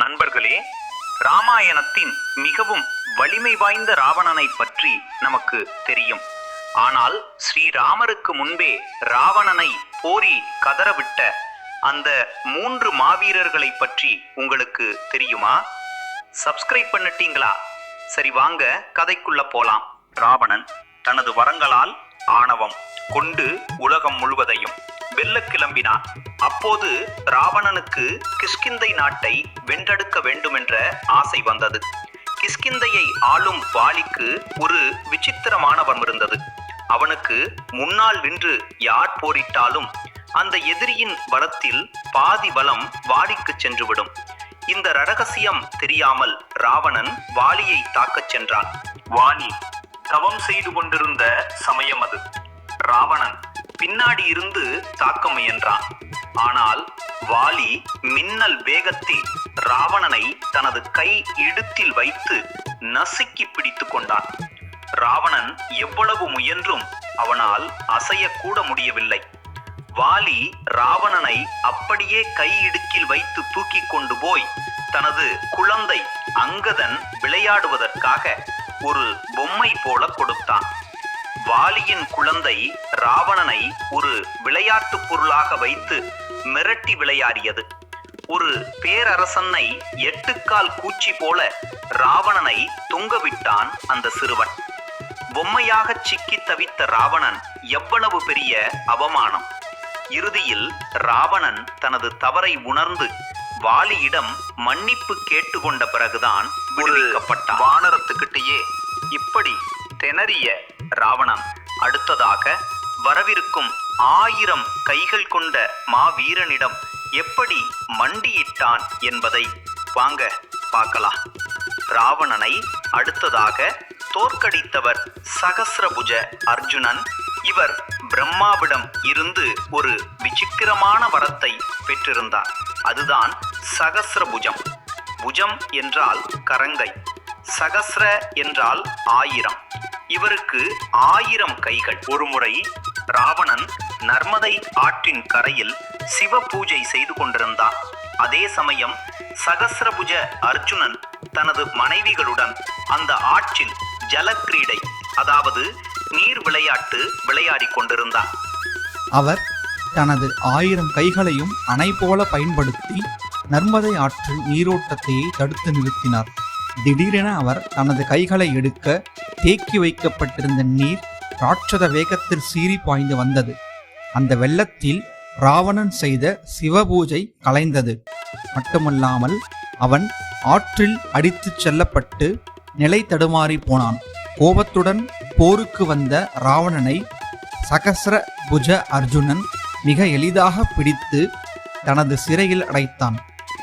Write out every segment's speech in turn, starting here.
நண்பர்களே ராமாயணத்தின் மிகவும் வலிமை வாய்ந்த ராவணனை பற்றி நமக்கு தெரியும். ஆனால் ஸ்ரீராமருக்கு முன்பே ராவணனை போரி கதறவிட்ட அந்த மூன்று மாவீரர்களை பற்றி உங்களுக்கு தெரியுமா? சப்ஸ்கிரைப் பண்ணிட்டீங்களா? சரி வாங்க கதைக்குள்ள போலாம். ராவணன் தனது வரங்களால் ஆணவம் கொண்டு உலகம் முழுவதையும் வெல்ல கிளம்பினான். அப்போது ராவணனுக்கு கிஷ்கிந்தை நாட்டை வென்றெடுக்க வேண்டுமென்ற ஆசை வந்தது. கிஷ்கிந்தையை ஆளும் வாலிக்கு ஒரு விசித்திரமானவன் இருந்தது. அவனுக்கு முன்னால் நின்று யார் போரிட்டாலும் அந்த எதிரியின் பலத்தில் பாதி பலம் வாலிக்கு சென்றுவிடும். இந்த ரகசியம் தெரியாமல் ராவணன் வாலியை தாக்கச் சென்றான். வாலி தவம் செய்து கொண்டிருந்த சமயம் அது. ராவணன் பின்னாடி இருந்து தாக்க முயன்றான். ஆனால் வாலி மின்னல் வேகத்தில் ராவணனை தனது கை இடுத்தில் வைத்து நசுக்கி பிடித்து கொண்டான். ராவணன் எவ்வளவு முயன்றும் அவனால் அசையக்கூட முடியவில்லை. வாலி ராவணனை அப்படியே கை இடுக்கில் வைத்து தூக்கி கொண்டு போய் தனது குழந்தை அங்கதன் விளையாடுவதற்காக ஒரு பொம்மை போல கொடுத்தான். வாலியின் குழந்தை ராவணனை ஒரு விளையாட்டு பொருளாக வைத்து மிரட்டி விளையாடியது. ஒரு பேரரசனை எட்டுக்கால் கூச்சி போல ராவணனை தொங்கவிட்டான் அந்த சிறுவன். பொம்மையாக சிக்கி தவித்த ராவணன் எவ்வளவு பெரிய அவமானம். இறுதியில் ராவணன் தனது தவறை உணர்ந்து வாலியிடம் மன்னிப்பு கேட்டுக்கொண்ட பிறகுதான் விடுவிக்கப்பட்டான். வானரத்துக்கிட்டேயே இப்படி திணறிய ராவணன் அடுத்ததாக வரவிருக்கும் ஆயிரம் கைகள் கொண்ட மாவீரனிடம் எப்படி மண்டியிட்டான் என்பதை வாங்க பார்க்கலாம். ராவணனை அடுத்ததாக தோற்கடித்தவர் சகசிரபுஜ அர்ஜுனன். இவர் பிரம்மாவிடம் இருந்து ஒரு விசித்திரமான வரத்தை பெற்றிருந்தார். அதுதான் சகசிரபுஜம். புஜம் என்றால் கரங்கை. சகஸ்ர என்றால் ஆயிரம். இவருக்கு ஆயிரம் கைகள். ஒருமுறை ராவணன் நர்மதை ஆற்றின் கரையில் சிவ பூஜை செய்து கொண்டிருந்தார் அதே சமயம் சகசிரபுஜ அர்ஜுனன் தனது மனைவிகளுடன் அந்த ஆற்றில் ஜலக்கிரீடை அதாவது நீர் விளையாட்டு விளையாடிக் கொண்டிருந்தார் அவர் தனது ஆயிரம் கைகளையும் அணை போல பயன்படுத்தி நர்மதை ஆற்றில் நீரோட்டத்தையே தடுத்து நிறுத்தினார். திடீரென அவர் தனது கைகளை எடுக்க தேக்கி வைக்கப்பட்டிருந்த நீர் ராட்சத வேகத்தில் சீறி பாய்ந்து வந்தது. அந்த வெள்ளத்தில் ராவணன் செய்த சிவபூஜை கலைந்தது. மட்டுமல்லாமல் அவன் ஆற்றில் அடித்துச் செல்லப்பட்டு நிலை தடுமாறி போனான். கோபத்துடன் போருக்கு வந்த ராவணனை சகசர புஜ அர்ஜுனன் மிக எளிதாக பிடித்து தனது சிறையில் அடைத்தான்.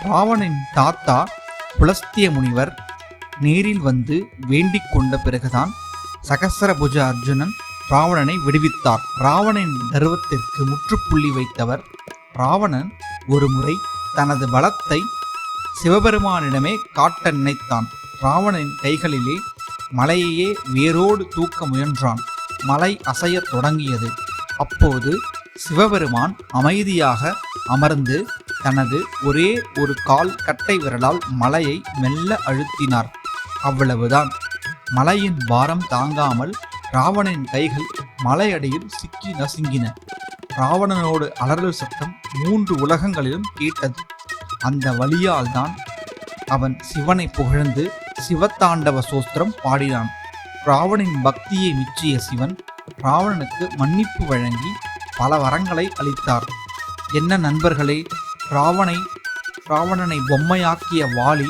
ராவணனின் தாத்தா புலஸ்திய முனிவர் நேரில் வந்து வேண்டிக் கொண்ட பிறகுதான் சகசரபுஜ அர்ஜுனன் ராவணனை விடுவித்தார். ராவணன் தர்வத்திற்கு முற்றுப்புள்ளி வைத்தவர் ராவணன் ஒருமுறை தனது பலத்தை சிவபெருமானிடமே காட்ட நினைத்தான். ராவணனின் கைகளிலே மலையையே வேரோடு தூக்க முயன்றான். மலை அசையத் தொடங்கியது. அப்போது சிவபெருமான் அமைதியாக அமர்ந்து தனது ஒரே ஒரு கால் கட்டை விரலால் மலையை மெல்ல அழுத்தினார். அவ்வளவுதான். மலையின் பாரம் தாங்காமல் ராவணனின் கைகள் மலையடியில் சிக்கி நசுங்கின. ராவணனோடு அலறல் சத்தம் மூன்று உலகங்களிலும் கேட்டது. அந்த வழியால் தான் அவன் சிவனை புகழ்ந்து சிவத்தாண்டவ சோஸ்திரம் பாடினான். ராவணின் பக்தியை மிச்சிய சிவன் ராவணனுக்கு மன்னிப்பு வழங்கி பல வரங்களை அளித்தார். என்ன நண்பர்களே ராவணை ராவணனை பொம்மையாக்கிய வாலி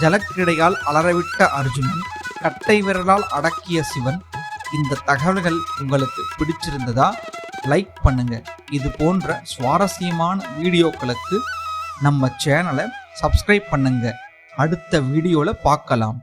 ஜலக்கிடையால் அலறவிட்ட அர்ஜுனன் கட்டை விரலால் அடக்கிய சிவன் இந்த தகவல்கள் உங்களுக்கு பிடிச்சிருந்ததா? லைக் பண்ணுங்க. இது போன்ற சுவாரஸ்யமான வீடியோக்களுக்கு நம்ம சேனலை சப்ஸ்கிரைப் பண்ணுங்க. அடுத்த வீடியோவில் பார்க்கலாம்.